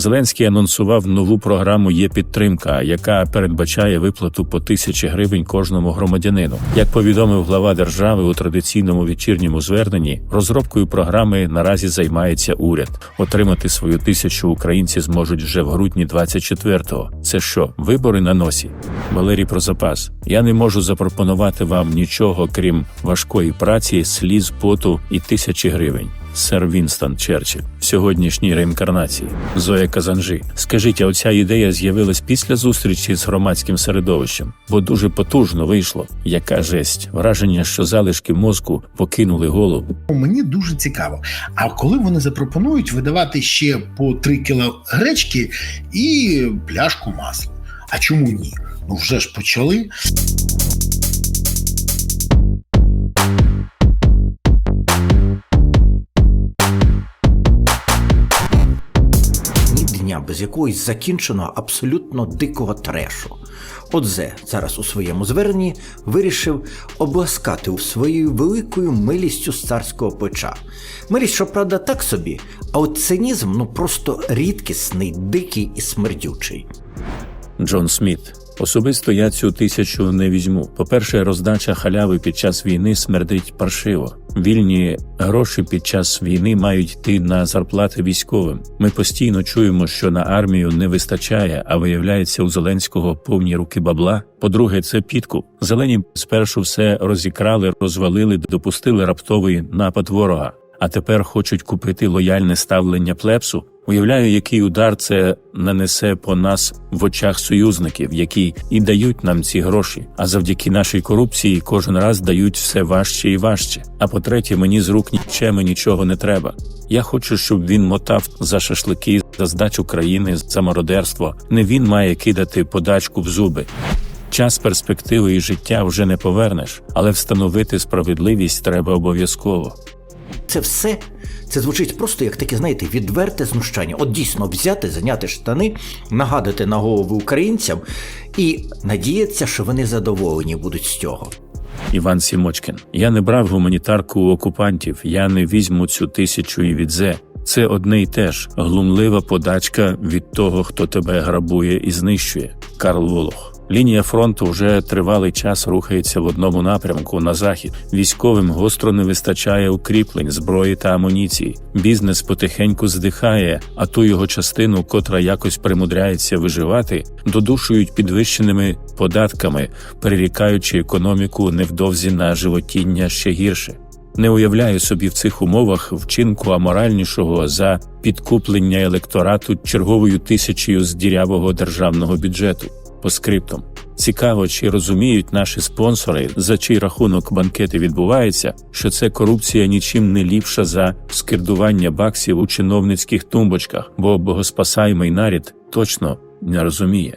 Зеленський анонсував нову програму Є підтримка, яка передбачає виплату по тисячі гривень кожному громадянину. Як повідомив глава держави у традиційному вечірньому зверненні, розробкою програми наразі займається уряд. Отримати свою тисячу українці зможуть вже в грудні 24-го. Це що, вибори на носі? Валерій про запас. Я не можу запропонувати вам нічого, крім важкої праці, сліз, поту і тисячі гривень. Сер Вінстон Черчилль в сьогоднішній реінкарнації. Зоя Казанжи. Скажіть, а оця ідея з'явилась після зустрічі з громадським середовищем, бо дуже потужно вийшло. Яка жесть, враження, що залишки мозку покинули голову. Мені дуже цікаво. А коли вони запропонують видавати ще по 3 кіло гречки і пляшку масла? А чому ні? Ну вже ж почали. Без якогось закінченого абсолютно дикого трешу. Отзе зараз у своєму зверненні вирішив обласкати своєю великою милістю царського печа. Милість, щоправда, так собі, а от цинізм ну просто рідкісний, дикий і смердючий. Джон Сміт. Особисто я цю тисячу не візьму. По-перше, роздача халяви під час війни смердить паршиво. Вільні гроші під час війни мають йти на зарплати військовим. Ми постійно чуємо, що на армію не вистачає, а виявляється, у Зеленського повні руки бабла. По-друге, це підкуп. Зелені спершу все розікрали, розвалили, допустили раптовий напад ворога. А тепер хочуть купити лояльне ставлення плепсу. Уявляю, який удар це нанесе по нас в очах союзників, які і дають нам ці гроші. А завдяки нашій корупції кожен раз дають все важче і важче. А по-третє, мені з рук нічими нічого не треба. Я хочу, щоб він мотав за шашлики, за здачу країни, за мародерство. Не він має кидати подачку в зуби. Час перспективи і життя вже не повернеш, але встановити справедливість треба обов'язково. Це все це звучить просто як таке, знаєте, відверте знущання. От дійсно взяти, зайняти штани, нагадати на голову українцям і надіятися, що вони задоволені будуть з цього. Іван Сімочкін. Я не брав гуманітарку у окупантів, я не візьму цю тисячу і відзе. Це одне й те ж глумлива подачка від того, хто тебе грабує і знищує. Карл Волох. Лінія фронту вже тривалий час рухається в одному напрямку на захід. Військовим гостро не вистачає укріплень, зброї та амуніції. Бізнес потихеньку здихає, а ту його частину, котра якось примудряється виживати, додушують підвищеними податками, перерікаючи економіку невдовзі на животіння ще гірше. Не уявляю собі в цих умовах вчинку аморальнішого за підкуплення електорату черговою тисячею з дірявого державного бюджету. По скриптам. Цікаво, чи розуміють наші спонсори, за чий рахунок банкети відбуваються, що це корупція нічим не ліпша за скирдування баксів у чиновницьких тумбочках, бо богоспасаємий нарід точно не розуміє.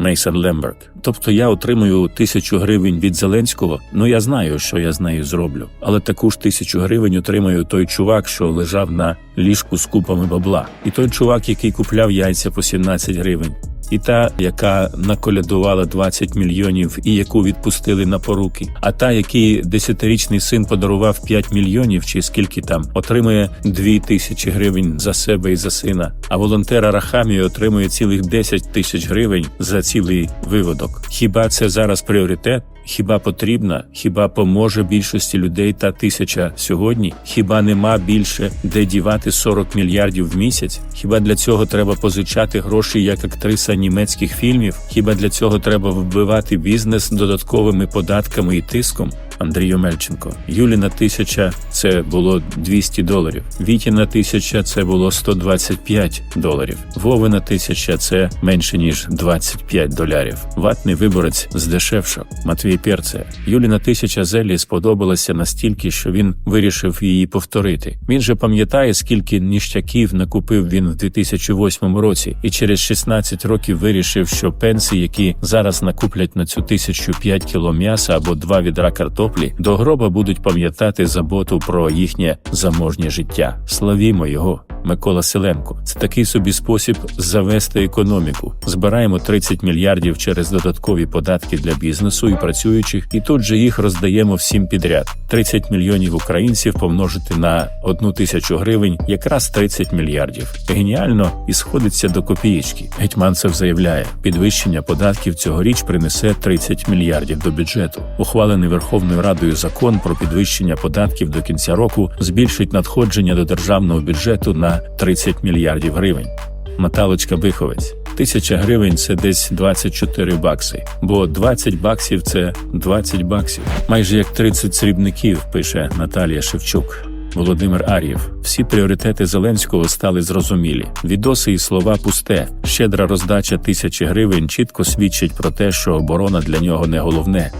Мейсон Лемберг. Тобто я отримую тисячу гривень від Зеленського, ну я знаю, що я з нею зроблю. Але таку ж тисячу гривень отримує той чувак, що лежав на ліжку з купами бабла, і той чувак, який купляв яйця по 17 гривень. І та, яка наколядувала 20 мільйонів і яку відпустили на поруки, а та, який десятирічний син подарував 5 мільйонів, чи скільки там, отримує 2 тисячі гривень за себе і за сина. А волонтера Рахамі отримує цілих 10 тисяч гривень за цілий виводок. Хіба це зараз пріоритет? Хіба потрібна? Хіба поможе більшості людей та тисяча сьогодні? Хіба нема більше де дівати 40 мільярдів в місяць? Хіба для цього треба позичати гроші як актриса німецьких фільмів? Хіба для цього треба вбивати бізнес додатковими податками і тиском? Андрій Омельченко. Юліна тисяча це було 200 доларів. Вітіна тисяча це було 125 доларів. Вовина тисяча це менше ніж 25 долярів. Ватний виборець здешевшав. Матвій Перце. Юліна тисяча зелі сподобалася настільки, що він вирішив її повторити. Він же пам'ятає, скільки ніштяків накупив він в 2008 році, і через 16 років вирішив, що пенсії, які зараз накуплять на цю тисячу 5 кіло м'яса або два відра картоплі, соплі, до гроба будуть пам'ятати заботу про їхнє заможнє життя. Славімо його. Микола Селенко. Це такий собі спосіб завести економіку. Збираємо 30 мільярдів через додаткові податки для бізнесу і працюючих, і тут же їх роздаємо всім підряд. 30 мільйонів українців помножити на одну тисячу гривень, якраз 30 мільярдів. Геніально і сходиться до копієчки. Гетьманцев заявляє, підвищення податків цьогоріч принесе 30 мільярдів до бюджету. Ухвалений Верховною Радою закон про підвищення податків до кінця року збільшить надходження до державного бюджету на 30 мільярдів гривень. Наталочка Биховець. Тисяча гривень це десь 24 бакси, бо 20 баксів це 20 баксів. Майже як 30 срібників, пише Наталія Шевчук. Володимир Ар'єв. Всі пріоритети Зеленського стали зрозумілі. Відоси і слова пусте. Щедра роздача тисячі гривень чітко свідчить про те, що оборона для нього не головне.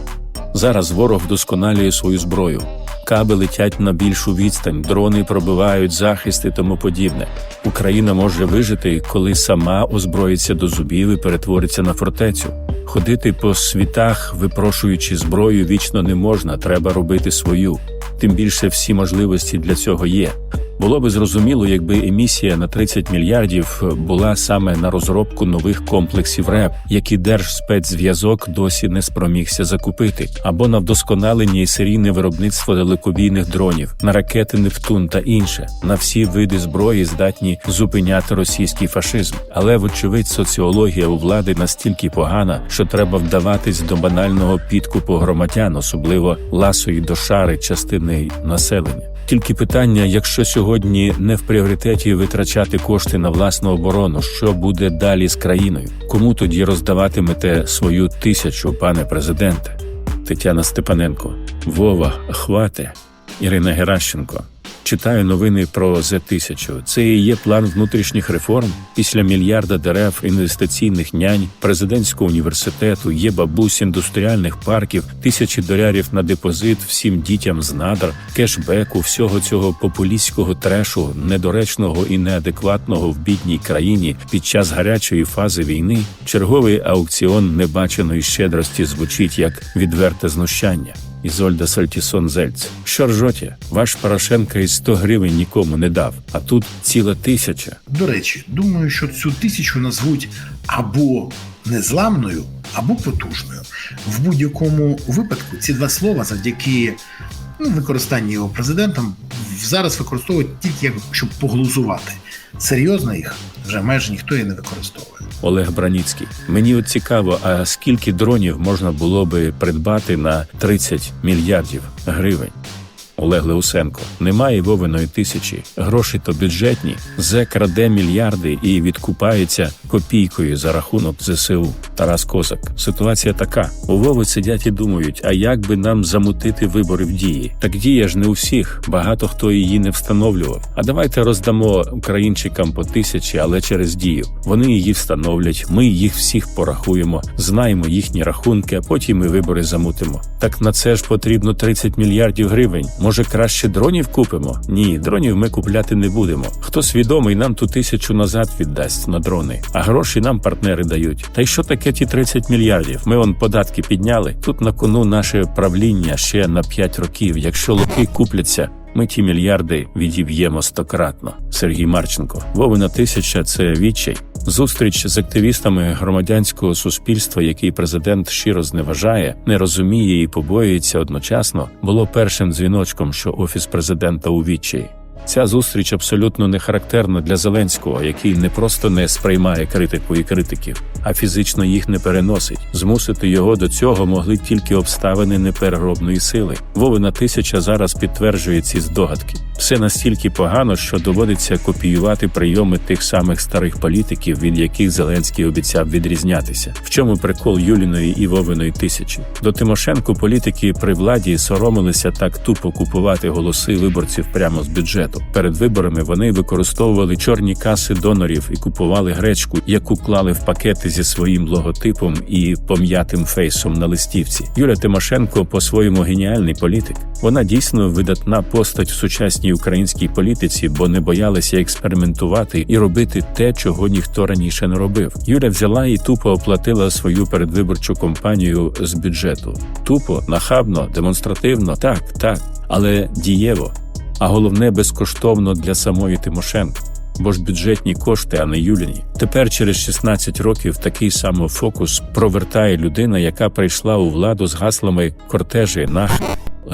Зараз ворог вдосконалює свою зброю. Каби летять на більшу відстань, дрони пробивають захист і тому подібне. Україна може вижити, коли сама озброїться до зубів і перетвориться на фортецю. Ходити по світах, випрошуючи зброю, вічно не можна, треба робити свою. Тим більше всі можливості для цього є. Було би зрозуміло, якби емісія на 30 мільярдів була саме на розробку нових комплексів РЕП, які Держспецзв'язок досі не спромігся закупити, або на вдосконалення і серійне виробництво далекобійних дронів, на ракети Нептун та інше, на всі види зброї здатні зупиняти російський фашизм. Але, вочевидь, соціологія у влади настільки погана, що треба вдаватись до банального підкупу громадян, особливо ласої до шари частини населення. Тільки питання, якщо сьогодні не в пріоритеті витрачати кошти на власну оборону, що буде далі з країною? Кому тоді роздаватимете свою тисячу, пане президенте? Тетяна Степаненко, Вова, Хвате, Ірина Геращенко. Читаю новини про З-1000. Це і є план внутрішніх реформ. Після мільярда дерев, інвестиційних нянь, президентського університету, є бабусь індустріальних парків, тисячі долярів на депозит всім дітям з надр, кешбеку, всього цього популістського трешу, недоречного і неадекватного в бідній країні під час гарячої фази війни. Черговий аукціон небаченої щедрості звучить як відверте знущання. Ізольда Сальтісон Зельц. Що ржоте? Ваш Порошенко із 100 гривень нікому не дав, а тут ціла тисяча. До речі, думаю, що цю тисячу назвуть або незламною, або потужною. В будь-якому випадку ці два слова завдяки ну, використанню його президентом зараз використовують тільки як щоб поглузувати. Серйозно їх вже майже ніхто і не використовує. Олег Браніцький. Мені от цікаво, а скільки дронів можна було би придбати на 30 мільярдів гривень? Олег Леусенко. Немає Вовиної тисячі. Гроші то бюджетні. зе краде мільярди і відкупається копійкою за рахунок ЗСУ. Тарас Козак. Ситуація така: у Вови сидять і думають, а як би нам замутити вибори в дії? Так дія ж не у всіх. Багато хто її не встановлював. А давайте роздамо українчикам по тисячі, але через дію. Вони її встановлять. Ми їх всіх порахуємо, знаємо їхні рахунки, а потім і вибори замутимо. Так на це ж потрібно 30 мільярдів гривень. Може, краще дронів купимо? Ні, дронів ми купляти не будемо. Хто свідомий, нам ту тисячу назад віддасть на дрони, а гроші нам партнери дають. Та й що таке ті 30 мільярдів? Ми он податки підняли. Тут на кону наше правління ще на 5 років. Якщо локи купляться. Ми ті мільярди відіб'ємо стократно. Сергій Марченко. Вовина тисяча це відчай. Зустріч з активістами громадянського суспільства, який президент щиро зневажає, не розуміє і побоюється одночасно, було першим дзвіночком, що офіс президента у відчаї. Ця зустріч абсолютно не характерна для Зеленського, який не просто не сприймає критику і критиків, а фізично їх не переносить. Змусити його до цього могли тільки обставини непереробної сили. Вовина тисяча зараз підтверджує ці здогадки. Все настільки погано, що доводиться копіювати прийоми тих самих старих політиків, від яких Зеленський обіцяв відрізнятися. В чому прикол Юліної і Вовиної тисячі? До Тимошенко політики при владі соромилися так тупо купувати голоси виборців прямо з бюджету. Перед виборами вони використовували чорні каси донорів і купували гречку, яку клали в пакети зі своїм логотипом і пом'ятим фейсом на листівці. Юля Тимошенко по-своєму геніальний політик. Вона дійсно видатна постать в сучасній тодішній українській політиці, бо не боялися експериментувати і робити те, чого ніхто раніше не робив. Юля взяла і тупо оплатила свою передвиборчу кампанію з бюджету. Тупо, нахабно, демонстративно, так, так, але дієво. А головне безкоштовно для самої Тимошенко. Бо ж бюджетні кошти, а не Юліні. Тепер через 16 років такий самофокус провертає людина, яка прийшла у владу з гаслами кортежі нах.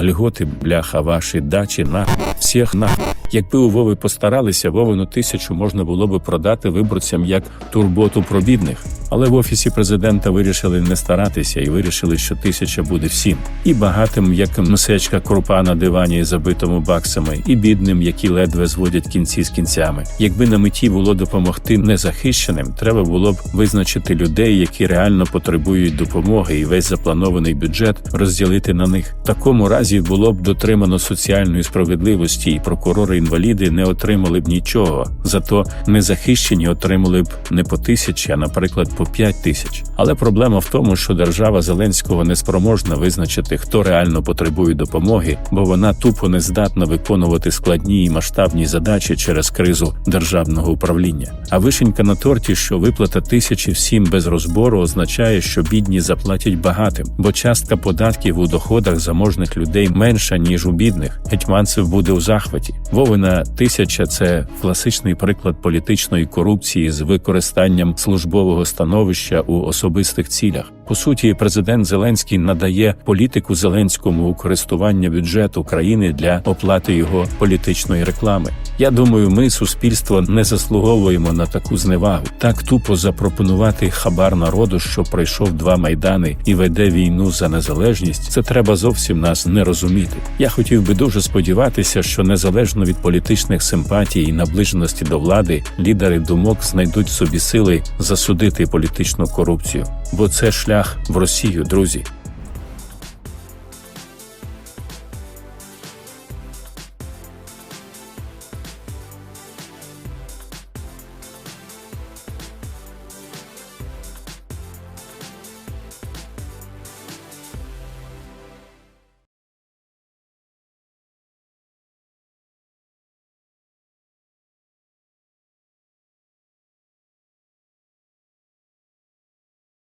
Льготи, бляха, ваші дачі на всіх на. Якби у Вови постаралися, Вовину тисячу можна було би продати виборцям як турботу про бідних. Але в офісі президента вирішили не старатися і вирішили, що тисяча буде всім. І багатим, як мсечка крупа на дивані, забитому баксами, і бідним, які ледве зводять кінці з кінцями. Якби на меті було допомогти незахищеним, треба було б визначити людей, які реально потребують допомоги, і весь запланований бюджет розділити на них. В такому разі було б дотримано соціальної справедливості, і прокурори-інваліди не отримали б нічого. Зато незахищені отримали б не по тисячі, а наприклад, по п'ять тисяч. Але проблема в тому, що держава Зеленського не спроможна визначити, хто реально потребує допомоги, бо вона тупо не здатна виконувати складні і масштабні задачі через кризу державного управління. А вишенька на торті, що виплата тисячі всім без розбору, означає, що бідні заплатять багатим, бо частка податків у доходах заможних людей менша ніж у бідних. Гетьманцев буде у захваті. Вовина тисяча це класичний приклад політичної корупції з використанням службового становища у особистих цілях. По суті, президент Зеленський надає політику Зеленському у користування бюджету країни для оплати його політичної реклами. Я думаю, ми, суспільство, не заслуговуємо на таку зневагу. Так тупо запропонувати хабар народу, що пройшов два майдани і веде війну за незалежність. Це треба зовсім нас не розуміти. Я хотів би дуже сподіватися, що незалежно від політичних симпатій і наближеності до влади, лідери думок знайдуть собі сили засудити політичну корупцію, бо це шлях в Росію, друзі.